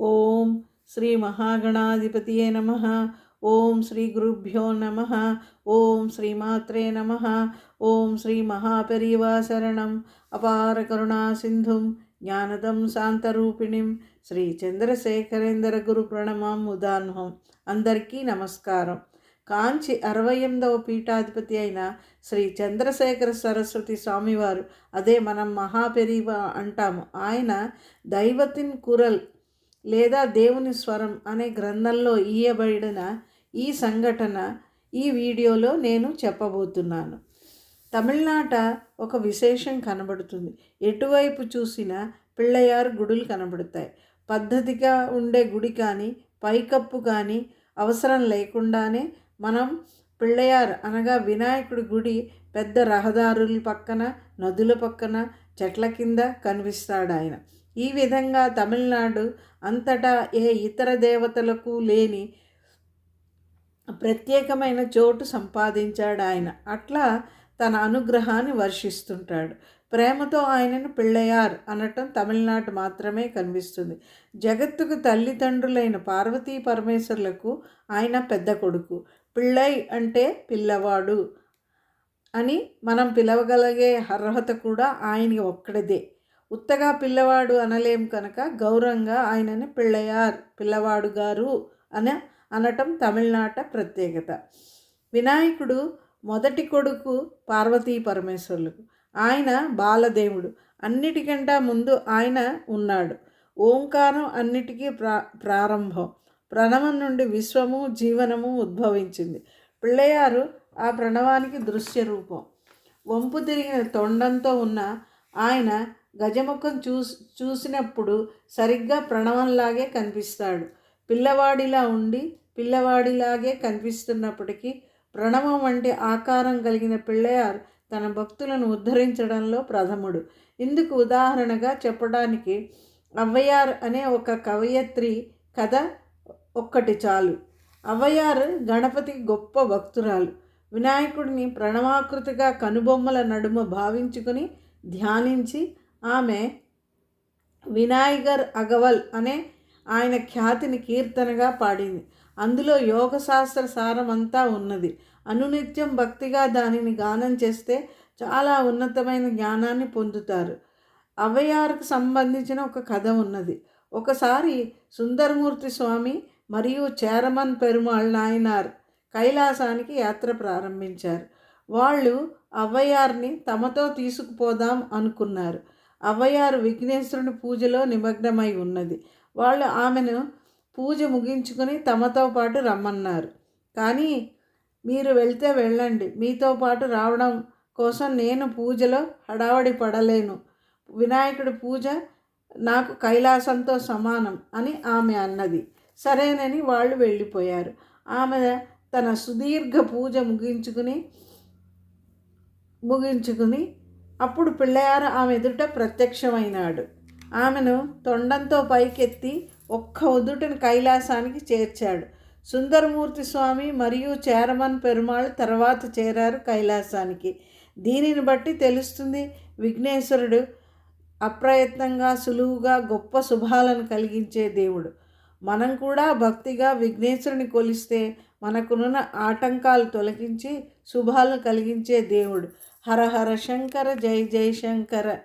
ఓం శ్రీ మహాగణాధిపతియే నమ. ఓం శ్రీ గురుభ్యో నమ. ఓం శ్రీమాత్రే నమ. ఓం శ్రీ మహాపరివాసరణం. అపార కరుణా సింధుం జ్ఞానదం శాంతరూపిణిం శ్రీ చంద్రశేఖరేంద్ర గురు ప్రణమం ఉదాన్హం అందరికీ నమస్కారం. కాంచి అరవై ఎనిమిదవ పీఠాధిపతి అయిన శ్రీ చంద్రశేఖర సరస్వతి స్వామివారు అదే మనం మహాపెరివ అంటాము. ఆయన దైవతిన్ కురల్ లేదా దేవుని స్వరం అనే గ్రంథంలో ఇయ్యబడిన ఈ సంఘటన ఈ వీడియోలో నేను చెప్పబోతున్నాను. తమిళనాట ఒక విశేషం కనబడుతుంది. ఎటువైపు చూసినా పిళ్ళయారు గుడులు కనబడతాయి. పద్ధతిగా ఉండే గుడి కానీ పైకప్పు కానీ అవసరం లేకుండానే మనం పిళ్ళయారు అనగా వినాయకుడి గుడి పెద్ద రహదారుల పక్కన నదుల పక్కన చెట్ల కింద కనిపిస్తాడు ఆయన ఈ విధంగా తమిళనాడు అంతటా ఏ ఇతర దేవతలకు లేని ప్రత్యేకమైన చోటు సంపాదించాడు ఆయన అట్లా తన అనుగ్రహాన్ని వర్షిస్తుంటాడు. ప్రేమతో ఆయనను పిళ్ళయార్ అనటం తమిళనాడు మాత్రమే కనిపిస్తుంది. జగత్తుకు తల్లిదండ్రులైన పార్వతీ పరమేశ్వర్లకు ఆయన పెద్ద కొడుకు. పిళ్ళై అంటే పిల్లవాడు. అని మనం పిలవగలిగే అర్హత కూడా ఆయనకి ఒక్కడిదే. ఉత్తగా పిల్లవాడు అనలేం కనుక గౌరవంగా ఆయనని పిళ్ళయార్ పిల్లవాడు గారు అని అనటం తమిళనాట ప్రత్యేకత. వినాయకుడు మొదటి కొడుకు పార్వతీ పరమేశ్వరులకు. ఆయన బాలదేవుడు. అన్నిటికంటే ముందు ఆయన ఉన్నాడు. ఓంకారం అన్నిటికీ ప్రా ప్రారంభం. ప్రణవం నుండి విశ్వము జీవనము ఉద్భవించింది. పిళ్ళయారు ఆ ప్రణవానికి దృశ్య రూపం. వంపు తిరిగిన తొండంతో ఉన్న ఆయన గజముఖం చూసి చూసినప్పుడు సరిగ్గా ప్రణవంలాగే కనిపిస్తాడు. పిల్లవాడిలా ఉండి పిల్లవాడిలాగే కనిపిస్తున్నప్పటికీ ప్రణవం వంటి ఆకారం కలిగిన పిల్లయారు తన భక్తులను ఉద్ధరించడంలో ప్రథముడు. ఇందుకు ఉదాహరణగా చెప్పడానికి అవ్వయార్ అనే ఒక కవయత్రి కథ ఒక్కటి చాలు. అవ్వయారు గణపతి గొప్ప భక్తురాలు. వినాయకుడిని ప్రణవాకృతిగా కనుబొమ్మల నడుమ భావించుకుని ధ్యానించి ఆమె వినాయగర్ అగవల్ అనే ఆయన ఖ్యాతిని కీర్తనగా పాడింది. అందులో యోగశాస్త్ర సారమంతా ఉన్నది. అనునిత్యం భక్తిగా దానిని గానం చేస్తే చాలా ఉన్నతమైన జ్ఞానాన్ని పొందుతారు. అవయారుకు సంబంధించిన ఒక కథ ఉన్నది. ఒకసారి సుందరమూర్తి స్వామి మరియు చేరమన్ పెరుమాళ్ నాయనార్ కైలాసానికి యాత్ర ప్రారంభించారు. వాళ్ళు అవ్వయార్ని తమతో తీసుకుపోదాం అనుకున్నారు. అవ్వయారు విఘ్నేశ్వరుని పూజలో నిమగ్నమై ఉన్నది. వాళ్ళు ఆమెను పూజ ముగించుకొని తమతో పాటు రమ్మన్నారు. కానీ మీరు వెళ్తే వెళ్ళండి. మీతో పాటు రావడం కోసం నేను పూజలో హడావడి పడలేను. వినాయకుడి పూజ నాకు కైలాసంతో సమానం అని ఆమె అన్నది. సరేనని వాళ్ళు వెళ్ళిపోయారు. ఆమె తన సుదీర్ఘ పూజ ముగించుకుని ముగించుకుని అప్పుడు పిల్లయారు ఆమె ఎదుట ప్రత్యక్షమైనాడు. ఆమెను తొండంతో పైకెత్తి ఒక్క ఉదుటిని కైలాసానికి చేర్చాడు. సుందరమూర్తి స్వామి మరియు చేరమన్ పెరుమాళ్ తర్వాత చేరారు కైలాసానికి. దీనిని బట్టి తెలుస్తుంది విఘ్నేశ్వరుడు అప్రయత్నంగా సులువుగా గొప్ప శుభాలను కలిగించే దేవుడు. మనం కూడా భక్తిగా విఘ్నేశ్వరుని కొలిస్తే మనకున్న ఆటంకాలు తొలగించి శుభాలను కలిగించే దేవుడు. హర హర శంకర జై జై శంకర.